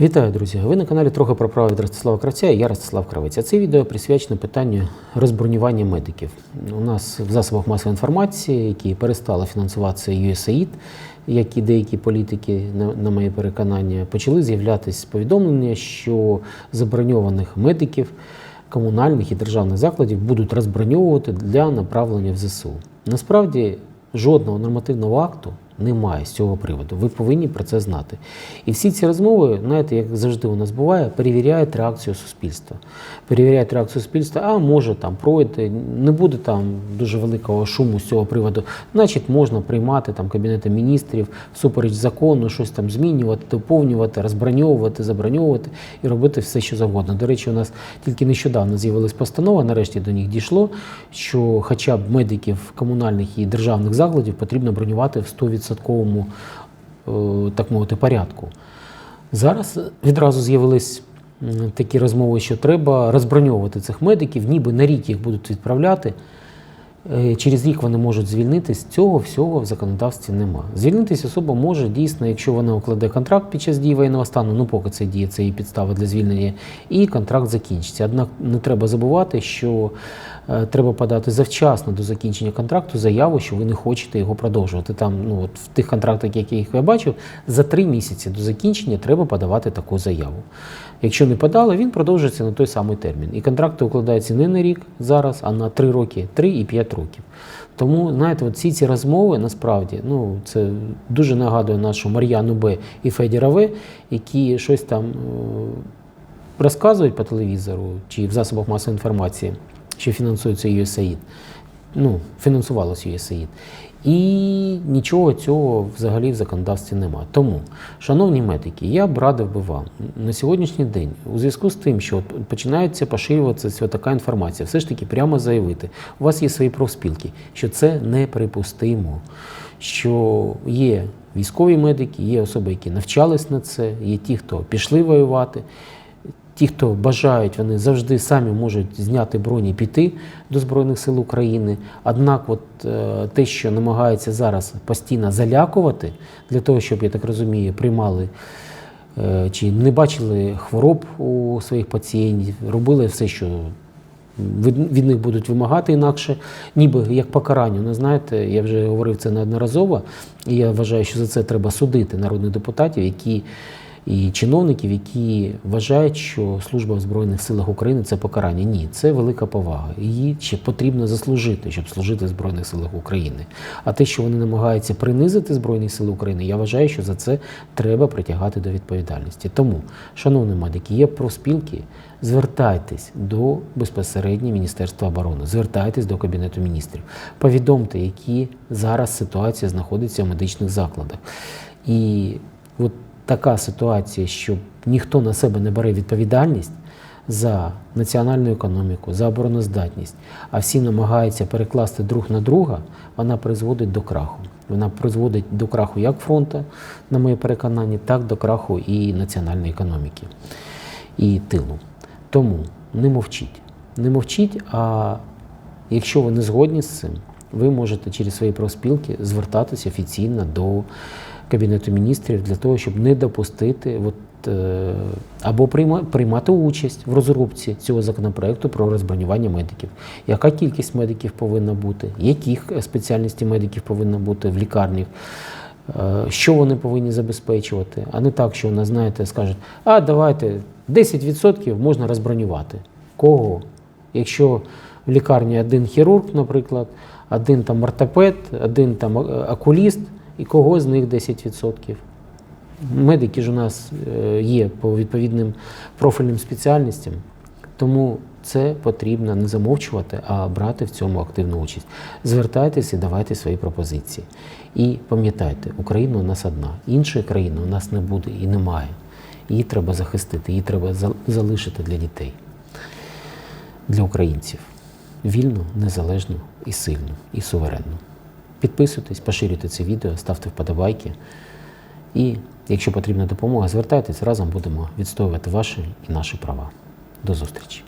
Вітаю, друзі! Ви на каналі трохи про право від Ростислава Кравця і я Ростислав Кравець. А це відео присвячено питанню розбронювання медиків. У нас в засобах масової інформації, які перестали фінансуватися USAID, як і деякі політики, на, моє переконання, почали з'являтися повідомлення, що заброньованих медиків комунальних і державних закладів будуть розброньовувати для направлення в ЗСУ. Насправді жодного нормативного акту немає з цього приводу. Ви повинні про це знати. І всі ці розмови, знаєте, як завжди у нас буває, перевіряють реакцію суспільства. Перевіряють реакцію суспільства, а може там пройти, не буде там дуже великого шуму з цього приводу. Значить, можна приймати там кабінети міністрів всупереч закону, щось там змінювати, доповнювати, розброньовувати, заброньовувати і робити все, що завгодно. До речі, у нас тільки нещодавно з'явилась постанова, нарешті до них дійшло, що хоча б медиків комунальних і державних закладів потрібно бронювати в 100% е, так мовити порядку. Зараз відразу з'явились такі розмови, що треба розброньовувати цих медиків, ніби на рік їх будуть відправляти. Е, Через рік вони можуть звільнитись. Цього всього в законодавстві нема. Звільнитись особа може дійсно, якщо вона укладе контракт під час дії воєнного стану, ну поки це діє, це її підстава для звільнення, і контракт закінчиться. Однак не треба забувати, що треба подати завчасно до закінчення контракту заяву, що ви не хочете його продовжувати. Там, ну от в тих контрактах, яких я бачив, за три місяці до закінчення треба подавати таку заяву. Якщо не подали, він продовжується на той самий термін. І контракти укладаються не на рік зараз, а на 3 роки, 3 і 5 років. Тому, знаєте, от всі ці розмови насправді ну, це дуже нагадує нашу Мар'яну Б. і Федіра В, які щось там е, розказують по телевізору чи в засобах масової інформації, що фінансується USAID. Ну, фінансувалося USAID. І нічого цього взагалі в законодавстві немає. Тому, шановні медики, я б радив би вам на сьогоднішній день, у зв'язку з тим, що починається поширюватися така інформація, все ж таки прямо заявити, у вас є свої профспілки, що це неприпустимо, що є військові медики, є особи, які навчались на це, є ті, хто пішли воювати. Ті, хто бажають, вони завжди самі можуть зняти броні і піти до Збройних сил України. Однак, от е, те, що намагаються зараз постійно залякувати, для того, щоб, я так розумію, приймали е, чи не бачили хвороб у своїх пацієнтів, робили все, що від них будуть вимагати інакше, ніби як покарання. Ну, знаєте, я вже говорив це неодноразово, і я вважаю, що за це треба судити народних депутатів, які і чиновників, які вважають, що служба в Збройних силах України це покарання. Ні, це велика повага. Її ще потрібно заслужити, щоб служити в Збройних силах України. А те, що вони намагаються принизити Збройні Сили України, я вважаю, що за це треба притягати до відповідальності. Тому, шановні медики, є профспілки, звертайтесь до безпосередньо Міністерства оборони, звертайтесь до Кабінету міністрів, повідомте, які зараз ситуація знаходиться в медичних закладах. І от така ситуація, що ніхто на себе не бере відповідальність за національну економіку, за обороноздатність, а всі намагаються перекласти друг на друга, вона призводить до краху. Вона призводить до краху як фронту, на моє переконання, так до краху і національної економіки і тилу. Тому не мовчіть. Не мовчіть, а якщо ви не згодні з цим, ви можете через свої профспілки звертатися офіційно до Кабінету міністрів для того, щоб не допустити от, е, або прийма- приймати участь в розробці цього законопроекту про розбронювання медиків. Яка кількість медиків повинна бути, яких спеціальностей медиків повинна бути в лікарнях, е, що вони повинні забезпечувати, а не так, що нас, знаєте, скажуть, а давайте 10% можна розбронювати. Кого? Якщо в лікарні один хірург, наприклад, один там ортопед, один там е, окуліст, і кого з них 10%? Медики ж у нас е, є по відповідним профільним спеціальностям, тому це потрібно не замовчувати, а брати в цьому активну участь. Звертайтеся і давайте свої пропозиції. І пам'ятайте, Україна у нас одна, іншої країни у нас не буде і немає. Її треба захистити, її треба залишити для дітей, для українців. Вільну, незалежну і сильну, і суверенну. Підписуйтесь, поширюйте це відео, ставте вподобайки. І якщо потрібна допомога, звертайтесь, разом будемо відстоювати ваші і наші права. До зустрічі!